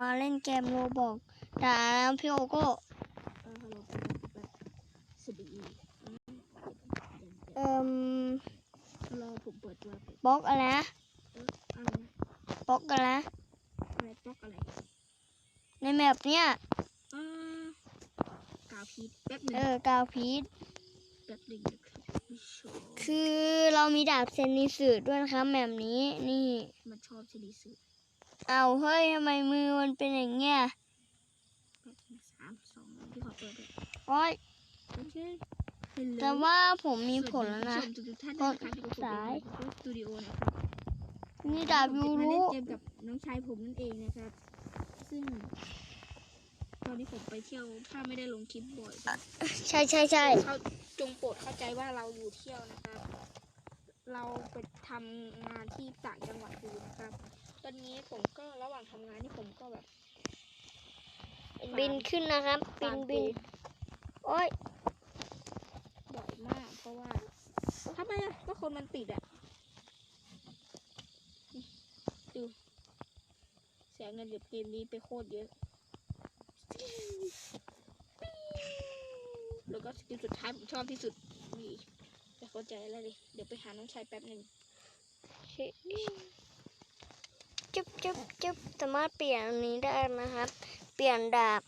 มาเล่นเกมโรบอกแต่พี่โอโก็เออฮัลโหลเป็นแบบสวัสดีอืมเอ่มรอผมเปิดตัวไปบล็อกอะไรนะเอออะไรนะบล็อกอะไรนะอะไรบล็อกอะไร ในแมปเนี้ยอ่ากาวพีดแป๊บหนึ่งเออกาวพีทแป๊บหนึ่งนะครับผู้ชมคือเรามีดาบเซนนิสึด้วยนะคะแมปนี้นี่ มันชอบชนิดสุด เอาเฮ้ยทำไมมือมันเป็นอย่างเงี้ยแป๊บหนึ่งสามสองที่ขอเปิดเลยโอ้ยโอเคเห็นเลยแต่ว่าผมมีผลแล้วนะสวัสดีผู้ชมทุกๆท่านนะครับที่กดสายสตูดิโอนะครับนี่ดาบยูผมจะมารุเล่นเกมกับน้องชายผมนั่นเองนะครับ ซึ่งตอนนี้ผมไปเที่ยวถ้าไม่ได้ลงคลิปบ่อยก็ใช่ใช่ใช่เขาจงโปรดเข้าใจว่าเราอยู่เที่ยวนะครับ เราไปทำงานที่ต่างจังหวัดอยู่นะครับต อนนี้ผมก็ระหว่างทำงานนี่ผมก็แบบ บินขึ้นนะครับ บิฟานร์มบินเกมโอ้ยบ่อยมาก เพราะว่าทำไมอะก็คนมันติดอะดูเสียเงินเดือบเกมนี้ไปโคตรเยอะ แล้วก็สกิลสุดท้ายผมชอบที่สุดนี่จะเข้าใจอะไรเลยเดี๋ยวไปหาน้องชายแป๊บหนึ่ง จุ๊บจุ๊บจุ๊บสามารถเปลี่ยนอันนี้ได้นะครับ เปลี่ยนดาบ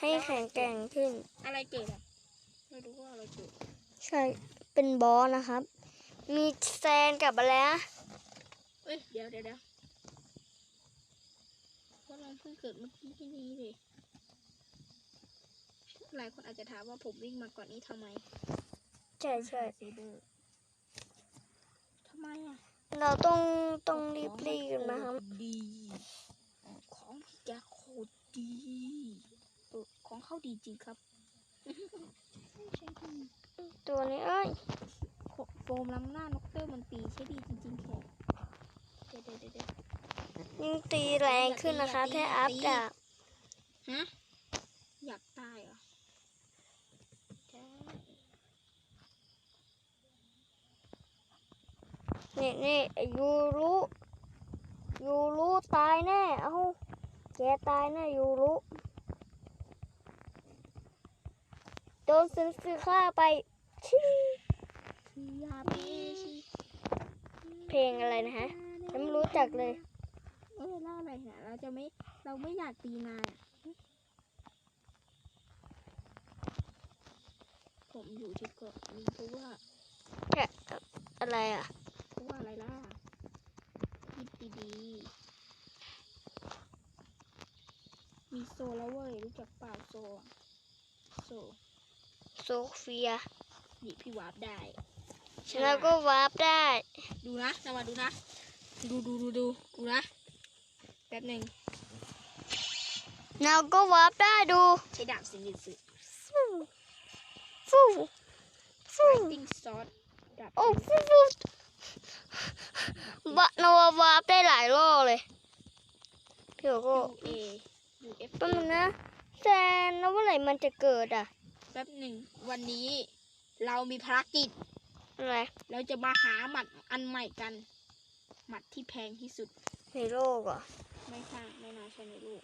ให้แข็งแกร่งขึ้น อะไรเกิดอะไม่รู้ว่าอะไรเกิดใช่เป็นบอสนะครับ มีแซนกับอะไรนะเอ้ยเดี๋ยวเดี๋ยวเดี๋ยวเพราะเราเพิ่งเกิดเมื่อกี้ที่นี่เลยหลายคนอาจจะถามว่าผมวิ่งมาก่อนนี้ทำไม ใช่ใช่ทำไมอะ เราต้องต้องรีบรีบกันนะครับดีของพี่แกโคตรดีเออของเข้าดีจริงครับใช่ครับ ตัวนี้เอ้ยโคโฟมล้ำหน้านกเตอร์มันตีใช่ดีจริงๆแค่เดี๋ยวเดี๋ยวเดี๋ยวเดี๋ยวยิ่งตีแรงขึ้นนะคะอย่าตีถ้าอัพอย่าตีดาบฮะ อยากตายเหรอได้ นี่นี่ยูรุยูรุตายแน่เอ้าแกตายแน่ยูรุโดนซื้อซื้อฆ่าไปชิ่คือยาเบชิเพลงอะไรนะฮะยังไม่รู้จักเลยเออเล่าอะไรเนี่ยเราจะไม่เราไม่อยากตีนายอะผมอยู่ที่เกาะนี้เพราะว่าแค่อะไรอะเพราะว่า อะไรล่ะคิดดีๆ มีโซแล้วเว้ย รู้จักเปล่าโซอะโซ โซเฟีย นี่พี่วาร์ปได้แล้วก็วาร์ปได้ ดูนะจังหวะดูนะ ดูดูดูดูดูนะ แป๊บหนึ่งเราก็วาร์ปได้ดู ใช้ดาบสิงห์สึฟูฟูฟูติ้งซอสดาบ โอ้ฟูฟู บะนาวาวาร์ปได้หลายรอบเลยพี่โอโก็ยูเอยูเอฟแป๊บนึงนะแซนแล้วเมื่อไหร่มันจะเกิดอะ แป๊บหนึ่งวันนี้เรามีภารกิจ อะไร เราจะมาหาหมัดอันใหม่กัน หมัดที่แพงที่สุด ในโลกอะไม่ใช่ไม่น่าใช่ในโลก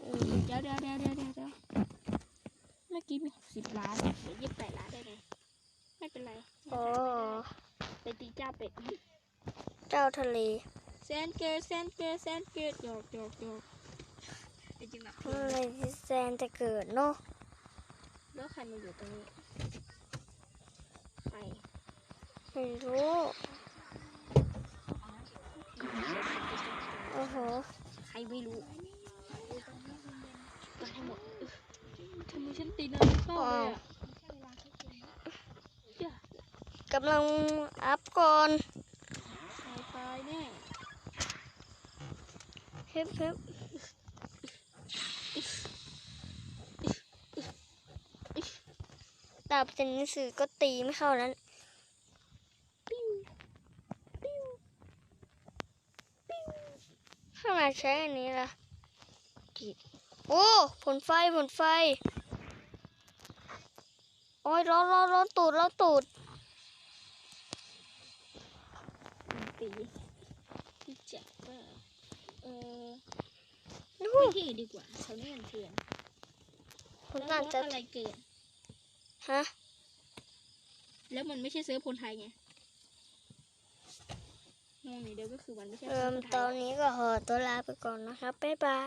อืมเดี๋ยวเดี๋ยวเดี๋ยวเดี๋ยวเดี๋ยวเดี๋ยวเมื่อกี้มีหกสิบล้านเดี๋ยวยี่สิบแปดล้านได้ไงไม่เป็นไร อ๋อ ไปตีเจ้าเป็ด เจ้าทะเลแซนเกิดแซนเกิดแซนเกิดหยอกหยอกหยอกไอ้จริงหนักเมื่อไหร่ที่แซนจะเกิดเนาะแล้วใครมาอยู่ตรงนี้ ใครไม่รู้โอ้โหใครไม่รู้ตายหมดเออทำไมฉันตีนาฬิกาเลยอะอย่ากำลังอัพ ก่อนตายตายแน่เฮ็บเฮ็บดาบเซนนิสึก็ตีไม่เข้านั้นปิ้วปิ้วข้างในใช้อันนี้ล่ะกิโอ้ผลไฟผลไฟ โอ้ยร้อนร้อนร้อนตูดร้อนตูด ตีที่เจ็บว่าเออไม่ที่ดีกว่าแถวนี้มันเถื่อนผมแล้วอาจจะอะไรเกิดฮะแล้วมันไม่ใช่เซิร์ฟคนไทยไงงงนี่เดียวก็คือมันไม่ใช่เอเซิร์มฟคนไทตอนนี้ก็ขอตัวลาไปก่อนนะครับบ๊ายบาย